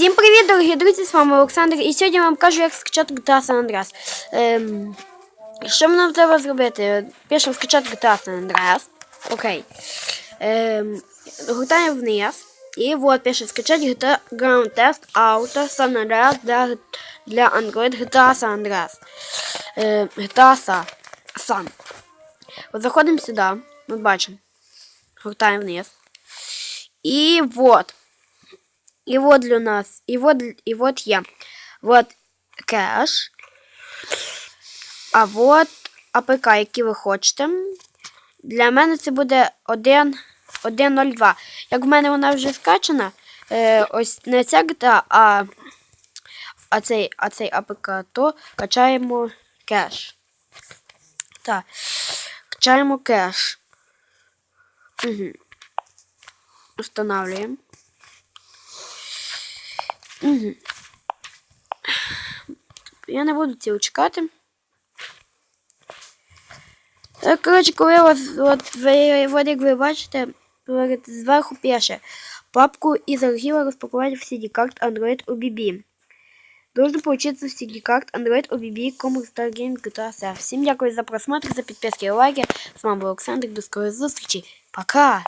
Всім привіт, дорогі друзі! З вами Олександр. І сьогодні я вам кажу, як скачати GTA San Andreas. Ем, що нам треба зробити? Пишемо скачати GTA San Andreas. Окей. Ем, гуртаємо вниз. І от пише скачати GTA Ground Test Auto San Andreas для, для Android GTA San Andreas. Ем, GTA Sa- San. От заходимо сюди. Ми бачимо. Гуртаємо вниз. І вот. І вот для нас. І вот, і вот є. Вот кеш. А вот АПК, який ви хочете. Для мене це буде 1, 1.02. Як в мене вона вже скачана, е, ось не ця GTA, а, а, цей, а цей АПК, то качаємо кеш. Так. Качаємо кеш. Угу. Устанавливаємо. Угу. Я не буду цього чекати. Е, Коротше, коли у вас, от, ви, от як ви бачите, перед- зверху пише папку из архива распаковать в CD-карт Android OBB. Должен получиться в CD-карт Android OBB Commerce Star Game GTA Sef. Всім дякую за просмотр, за підписки і лайки. З вами був Олександр. До скорої зустрічі. Пока!